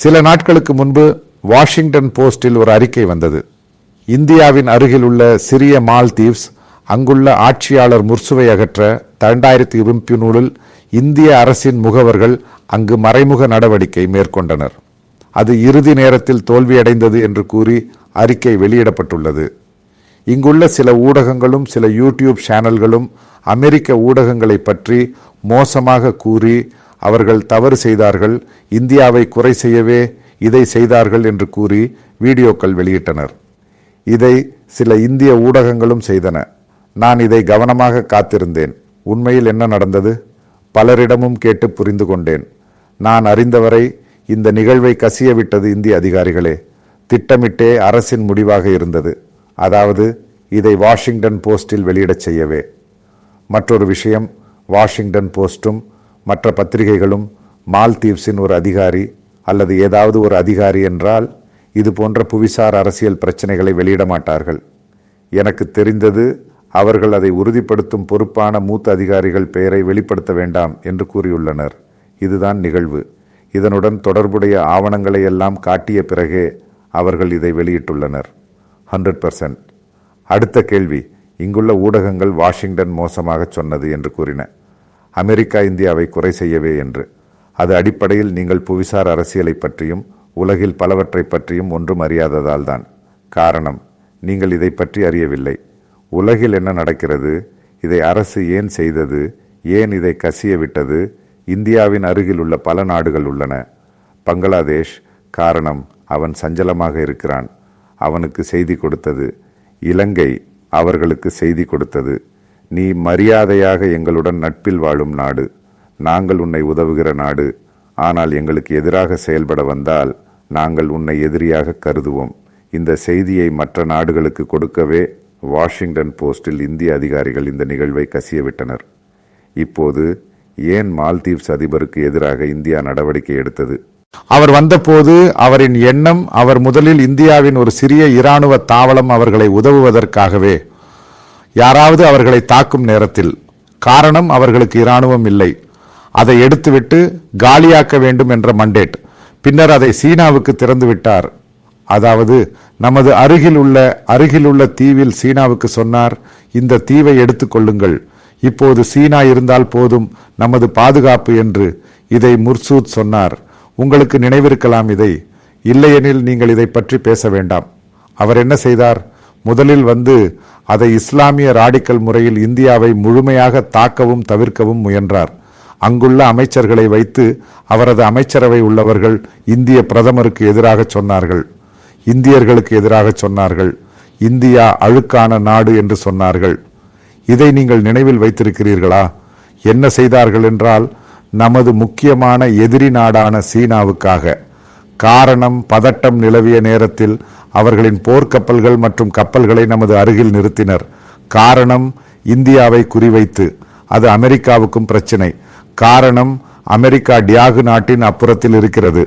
சில நாட்களுக்கு முன்பு வாஷிங்டன் போஸ்டில் ஒரு அறிக்கை வந்தது. இந்தியாவின் அருகில் உள்ள சிறிய மால்தீவ்ஸ் அங்குள்ள ஆட்சியாளர் முர்சுவை அகற்ற இரண்டாயிரத்தி இருபத்தி நூலில் இந்திய அரசின் முகவர்கள் அங்கு மறைமுக நடவடிக்கை மேற்கொண்டனர். அது இறுதி நேரத்தில் தோல்வியடைந்தது என்று கூறி அறிக்கை வெளியிடப்பட்டுள்ளது. இங்குள்ள சில ஊடகங்களும் சில யூடியூப் சேனல்களும் அமெரிக்க ஊடகங்களை பற்றி மோசமாக கூறி அவர்கள் தவறு செய்தார்கள் இந்தியாவை குறை செய்யவே இதை செய்தார்கள் என்று கூறி வீடியோக்கள் வெளியிட்டனர். இதை சில இந்திய ஊடகங்களும் செய்தன. நான் இதை கவனமாக காத்திருந்தேன். உண்மையில் என்ன நடந்தது? பலரிடமும் கேட்டு புரிந்து கொண்டேன். நான் அறிந்தவரை இந்த நிகழ்வை கசிய விட்டது இந்திய அதிகாரிகளே. திட்டமிட்டே அரசின் முடிவாக இருந்தது. அதாவது இதை வாஷிங்டன் போஸ்டில் வெளியிடச் செய்யவே. மற்றொரு விஷயம் வாஷிங்டன் போஸ்டும் மற்ற பத்திரிகைகளும் மால்தீவ்ஸின் ஒரு அதிகாரி அல்லது ஏதாவது ஒரு அதிகாரி என்றால் இது போன்ற புவிசார் அரசியல் பிரச்சனைகளை வெளியிட மாட்டார்கள். எனக்கு தெரிந்தது அவர்கள் அதை உறுதிப்படுத்தும் பொறுப்பான மூத்த அதிகாரிகள் பெயரை வெளிப்படுத்த வேண்டாம் என்று கூறியுள்ளனர். இதுதான் நிகழ்வு. இதனுடன் தொடர்புடைய ஆவணங்களை எல்லாம் காட்டிய பிறகே அவர்கள் இதை வெளியிட்டுள்ளனர். ஹண்ட்ரட் பர்சன்ட் அடுத்த கேள்வி. இங்குள்ள ஊடகங்கள் வாஷிங்டன் மோசமாக சொன்னது என்று கூறின. அமெரிக்கா இந்தியாவை குறை செய்யவே என்று. அது அடிப்படையில் நீங்கள் புவிசார் அரசியலை பற்றியும் உலகில் பலவற்றை பற்றியும் ஒன்றும் அறியாததால் தான். காரணம் நீங்கள் இதை பற்றி அறியவில்லை. உலகில் என்ன நடக்கிறது? இதை அரசு ஏன் செய்தது? ஏன் இதை கசிய விட்டது? இந்தியாவின் அருகில் உள்ள பல நாடுகள் உள்ளன. பங்களாதேஷ் காரணம் அவன் சஞ்சலமாக இருக்கிறான். அவனுக்கு செய்தி கொடுத்தது. இலங்கை அவர்களுக்கு செய்தி கொடுத்தது. நீ மரியாதையாக எங்களுடன் நட்பில் வாழும் நாடு. நாங்கள் உன்னை உதவுகிற நாடு. ஆனால் எங்களுக்கு எதிராக செயல்பட வந்தால் நாங்கள் உன்னை எதிரியாக கருதுவோம். இந்த செய்தியை மற்ற நாடுகளுக்கு கொடுக்கவே வாஷிங்டன் போஸ்டில் இந்திய அதிகாரிகள் இந்த நிகழ்வை கசியவிட்டனர். இப்போது ஏன் மால்தீவ்ஸ் அதிபருக்கு எதிராக இந்தியா நடவடிக்கை எடுத்தது? அவர் வந்தபோது அவரின் எண்ணம் அவர் முதலில் இந்தியாவின் ஒரு சிறிய இராணுவ தாவளம் அவர்களை உதவுவதற்காகவே யாராவது அவர்களை தாக்கும் நேரத்தில் காரணம் அவர்களுக்கு இராணுவம் இல்லை. அதை எடுத்துவிட்டு காலியாக்க வேண்டும் என்ற மண்டேட். பின்னர் அதை சீனாவுக்கு திறந்து விட்டார். அதாவது நமது அருகில் உள்ள அருகில் உள்ள தீவில் சீனாவுக்கு சொன்னார் இந்த தீவை எடுத்துக்கொள்ளுங்கள் இப்போது சீனா இருந்தால் போதும் நமது பாதுகாப்பு என்று இதை முர்சூத் சொன்னார். உங்களுக்கு நினைவிருக்கலாம் இதை. இல்லையெனில் நீங்கள் இதை பற்றி பேச வேண்டாம். அவர் என்ன செய்தார்? முதலில் வந்து அதை இஸ்லாமிய ராடிக்கல் முறையில் இந்தியாவை முழுமையாக தாக்கவும் தவிர்க்கவும் முயன்றார். அங்குள்ள அமைச்சர்களை வைத்து அவரது அமைச்சரவை உள்ளவர்கள் இந்திய பிரதமருக்கு எதிராக சொன்னார்கள். இந்தியர்களுக்கு எதிராக சொன்னார்கள். இந்தியா அழுக்கான நாடு என்று சொன்னார்கள். இதை நீங்கள் நினைவில் வைத்திருக்கிறீர்களா? என்ன செய்தார்கள் என்றால் நமது முக்கியமான எதிரி நாடான சீனாவுக்காக. காரணம் பதட்டம் நிலவிய நேரத்தில் அவர்களின் போர்க்கப்பல்கள் மற்றும் கப்பல்களை நமது அருகில் நிறுத்தினர். காரணம் இந்தியாவை குறிவைத்து. அது அமெரிக்காவுக்கும் பிரச்சனை. காரணம் அமெரிக்கா டியாகு நாட்டின் அப்புறத்தில் இருக்கிறது.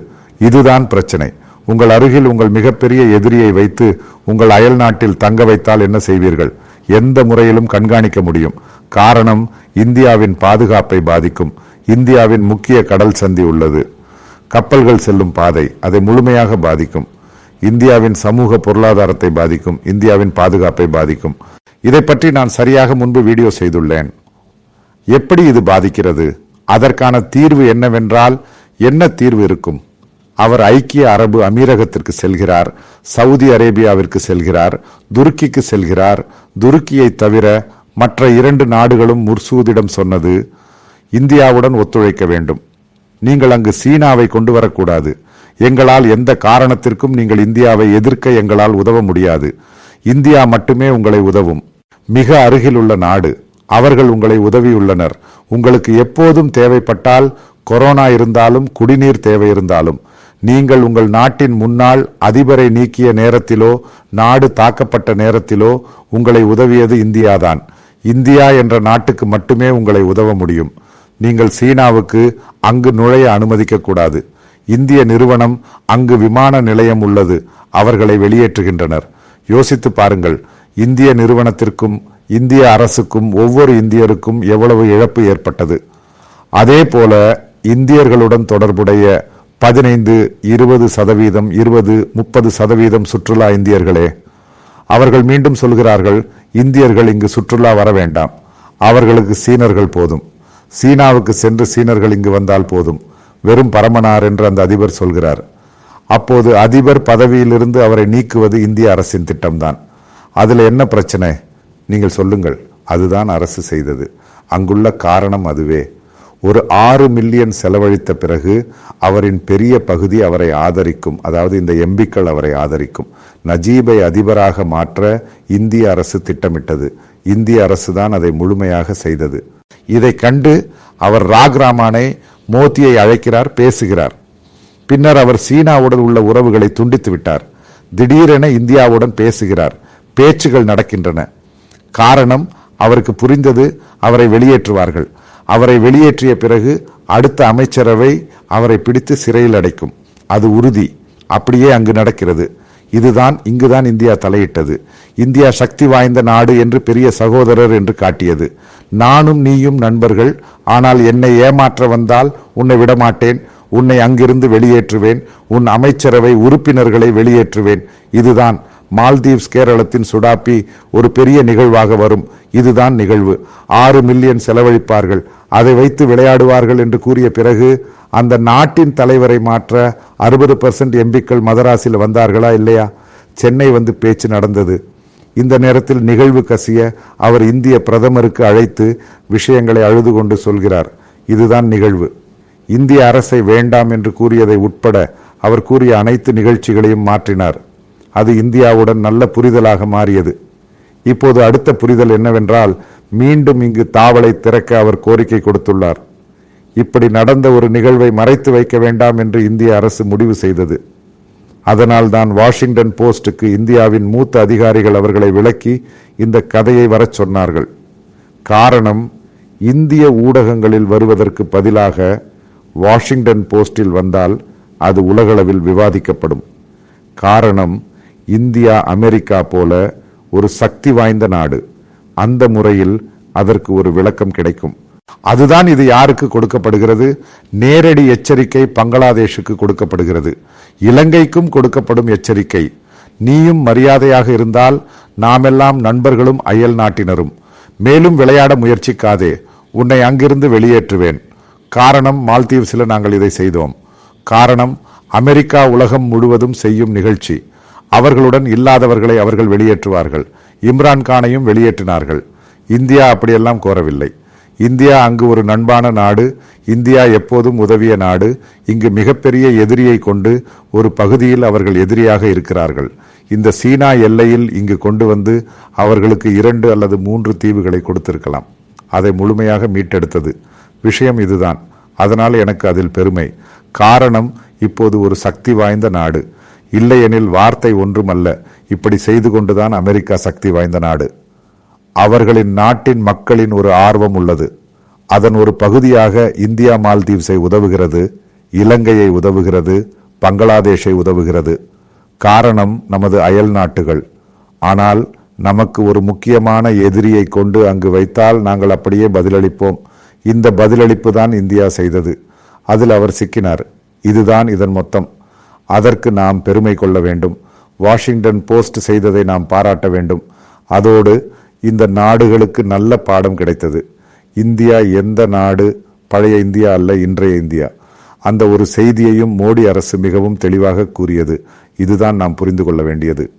இதுதான் பிரச்சனை. உங்கள் அருகில் உங்கள் மிகப்பெரிய எதிரியை வைத்து உங்கள் அயல் நாட்டில் தங்க வைத்தால் என்ன செய்வீர்கள்? எந்த முறையிலும் கண்காணிக்க முடியும். காரணம் இந்தியாவின் பாதுகாப்பை பாதிக்கும். இந்தியாவின் முக்கிய கடல் சந்தி உள்ளது. கப்பல்கள் செல்லும் பாதை அதை முழுமையாக பாதிக்கும். இந்தியாவின் சமூக பொருளாதாரத்தை பாதிக்கும். இந்தியாவின் பாதுகாப்பை பாதிக்கும். இதை பற்றி நான் சரியாக முன்பு வீடியோ செய்துள்ளேன். எப்படி இது பாதிக்கிறது? அதற்கான தீர்வு என்னவென்றால் என்ன தீர்வு இருக்கும்? அவர் ஐக்கிய அரபு அமீரகத்திற்கு செல்கிறார் சவுதி அரேபியாவிற்கு செல்கிறார் துருக்கிக்கு செல்கிறார். துருக்கியை தவிர மற்ற இரண்டு நாடுகளும் முர்சூதிடம் சொன்னது இந்தியாவுடன் ஒத்துழைக்க வேண்டும். நீங்கள் அங்கு சீனாவை கொண்டு வரக்கூடாது எங்களால் எந்த காரணத்திற்கும் நீங்கள் இந்தியாவை எதிர்க்க எங்களால் உதவ முடியாது. இந்தியா மட்டுமே உங்களை உதவும். மிக அருகில் உள்ள நாடு. அவர்கள் உங்களை உதவியுள்ளனர். உங்களுக்கு எப்போதும் தேவைப்பட்டால் கொரோனா இருந்தாலும் குடிநீர் தேவை இருந்தாலும். நீங்கள் உங்கள் நாட்டின் முன்னாள் அதிபரை நீக்கிய நேரத்திலோ நாடு தாக்கப்பட்ட நேரத்திலோ உங்களை உதவியது இந்தியாதான். இந்தியா என்ற நாட்டுக்கு மட்டுமே உங்களை உதவ முடியும். நீங்கள் சீனாவுக்கு அங்கு நுழைய அனுமதிக்க கூடாது இந்திய நிறுவனம் அங்கு விமான நிலையம் உள்ளது. அவர்களை வெளியேற்றுகின்றனர். யோசித்து பாருங்கள் இந்திய நிறுவனத்திற்கும் இந்திய அரசுக்கும் ஒவ்வொரு இந்தியருக்கும் எவ்வளவு இழப்பு ஏற்பட்டது. அதே போல இந்தியர்களுடன் தொடர்புடைய பதினைந்து இருபது சதவீதம் இருபது முப்பது சதவீதம் சுற்றுலா இந்தியர்களே அவர்கள் மீண்டும் சொல்கிறார்கள் இந்தியர்கள் இங்கு சுற்றுலா வர வேண்டாம். அவர்களுக்கு சீனர்கள் போதும். சீனாவுக்கு சென்று சீனர்கள் இங்கு வந்தால் போதும். வெறும் பரமனார் என்று அந்த அதிபர் சொல்கிறார். அப்போது அதிபர் பதவியிலிருந்து அவரை நீக்குவது இந்திய அரசின் திட்டம்தான். அதில் என்ன பிரச்சனை? நீங்கள் சொல்லுங்கள். அதுதான் அரசு செய்தது. அங்குள்ள காரணம் அதுவே. ஒரு ஆறு மில்லியன் செலவழித்த பிறகு அவரின் பெரிய பகுதி அவரை ஆதரிக்கும். அதாவது இந்த எம்பிக்கள் அவரை ஆதரிக்கும். நஜீபை அதிபராக மாற்ற இந்திய அரசு திட்டமிட்டது. இந்திய அரசு தான் அதை முழுமையாக செய்தது. இதை கண்டு அவர் ராக்ராமானை மோதியை அழைக்கிறார் பேசுகிறார். பின்னர் அவர் சீனாவுடன் உள்ள உறவுகளை துண்டித்து விட்டார். திடீரென இந்தியாவுடன் பேசுகிறார். பேச்சுகள் நடக்கின்றன. காரணம் அவருக்கு புரிந்தது அவரை வெளியேற்றுவார்கள். அவரை வெளியேற்றிய பிறகு அடுத்த அமைச்சரவை அவரை பிடித்து சிறையில் அடைக்கும். அது உறுதி. அப்படியே அங்கு நடக்கிறது. இதுதான் இங்குதான் இந்தியா தலையிட்டது. இந்தியா சக்தி வாய்ந்த நாடு என்று பெரிய சகோதரர் என்று காட்டியது. நானும் நீயும் நண்பர்கள். ஆனால் என்னை ஏமாற்ற வந்தால் உன்னை விடமாட்டேன். உன்னை அங்கிருந்து வெளியேற்றுவேன். உன் அமைச்சரவை உறுப்பினர்களை வெளியேற்றுவேன். இதுதான் மால்தீவ்ஸ் கேரளத்தின் சுடாப்பி ஒரு பெரிய நிகழ்வாக வரும். இதுதான் நிகழ்வு. ஆறு மில்லியன் செலவழிப்பார்கள். அதை வைத்து விளையாடுவார்கள் என்று கூறிய பிறகு அந்த நாட்டின் தலைவரை மாற்ற அறுபது பர்சன்ட் எம்பிக்கள் மதராஸில் வந்தார்களா இல்லையா? சென்னை வந்து பேச்சு நடந்தது. இந்த நேரத்தில் நிகழ்வு கசிய அவர் இந்திய பிரதமருக்கு அழைத்து விஷயங்களை அழுது கொண்டு சொல்கிறார். இதுதான் நிகழ்வு. இந்திய அரசை வேண்டாம் என்று கூறியதை உட்பட அவர் கூறிய அனைத்து நிகழ்ச்சிகளையும் மாற்றினார். அது இந்தியாவுடன் நல்ல புரிதலாக மாறியது. இப்போது அடுத்த புரிதல் என்னவென்றால் மீண்டும் இங்கு தாவலை திறக்க அவர் கோரிக்கை கொடுத்துள்ளார். இப்படி நடந்த ஒரு நிகழ்வை மறைத்து வைக்க வேண்டாம் என்று இந்திய அரசு முடிவு செய்தது. அதனால் தான் வாஷிங்டன் போஸ்டுக்கு இந்தியாவின் மூத்த அதிகாரிகள் அவர்களை விளக்கி இந்த கதையை வரச் சொன்னார்கள். காரணம் இந்திய ஊடகங்களில் வருவதற்கு பதிலாக வாஷிங்டன் போஸ்டில் வந்தால் அது உலகளவில் விவாதிக்கப்படும். காரணம் இந்தியா அமெரிக்கா போல ஒரு சக்தி வாய்ந்த நாடு. அந்த முறையில் அதற்கு ஒரு விளக்கம் கிடைக்கும். அதுதான் இது யாருக்கு கொடுக்கப்படுகிறது? நேரடி எச்சரிக்கை பங்களாதேஷுக்கு கொடுக்கப்படுகிறது. இலங்கைக்கும் கொடுக்கப்படும் எச்சரிக்கை. நீயும் மரியாதையாக இருந்தால் நாமெல்லாம் நண்பர்களும் அயல் நாட்டினரும். மேலும் விளையாட முயற்சிக்காதே. உன்னை அங்கிருந்து வெளியேற்றுவேன். காரணம் மால்தீவ்ஸில் நாங்கள் இதை செய்தோம். காரணம் அமெரிக்கா உலகம் முழுவதும் செய்யும் நிகழ்ச்சி. அவர்களுடன் இல்லாதவர்களை அவர்கள் வெளியேற்றுவார்கள். இம்ரான் கானையும் வெளியேற்றினார்கள். இந்தியா அப்படியெல்லாம் கோரவில்லை. இந்தியா அங்கு ஒரு நண்பான நாடு. இந்தியா எப்போதும் உதவிய நாடு. இங்கு மிகப்பெரிய எதிரியை கொண்டு ஒரு பகுதியில் அவர்கள் எதிரியாக இருக்கிறார்கள். இந்த சீனா எல்லையில் இங்கு கொண்டு வந்து அவர்களுக்கு இரண்டு அல்லது மூன்று தீவுகளை கொடுத்திருக்கலாம். அதை முழுமையாக மீட்டெடுத்தது. விஷயம் இதுதான். அதனால் எனக்கு அதில் பெருமை. காரணம் இப்போது ஒரு சக்தி வாய்ந்த நாடு. இல்லையெனில் வார்த்தை ஒன்றுமல்ல. இப்படி செய்து கொண்டுதான் அமெரிக்கா சக்தி வாய்ந்த நாடு. அவர்களின் நாட்டின் மக்களின் ஒரு ஆர்வம் உள்ளது. அதன் ஒரு பகுதியாக இந்தியா மால்தீவ்ஸை உதவுகிறது இலங்கையை உதவுகிறது பங்களாதேஷை உதவுகிறது. காரணம் நமது அயல் நாட்டுகள். ஆனால் நமக்கு ஒரு முக்கியமான எதிரியை கொண்டு அங்கு வைத்தால் நாங்கள் அப்படியே பதிலளிப்போம். இந்த பதிலளிப்பு தான் இந்தியா செய்தது. அதில் அவர் சிக்கினார். இதுதான் இதன் மொத்தம். அதற்கு நாம் பெருமை கொள்ள வேண்டும். வாஷிங்டன் போஸ்ட் செய்ததை நாம் பாராட்ட வேண்டும். அதோடு இந்த நாடுகளுக்கு நல்ல பாடம் கிடைத்தது. இந்தியா எந்த நாடு? பழைய இந்தியா அல்ல இன்றைய இந்தியா. அந்த ஒரு செய்தியையும் மோடி அரசு மிகவும் தெளிவாக கூறியது. இதுதான் நாம் புரிந்து கொள்ள வேண்டியது.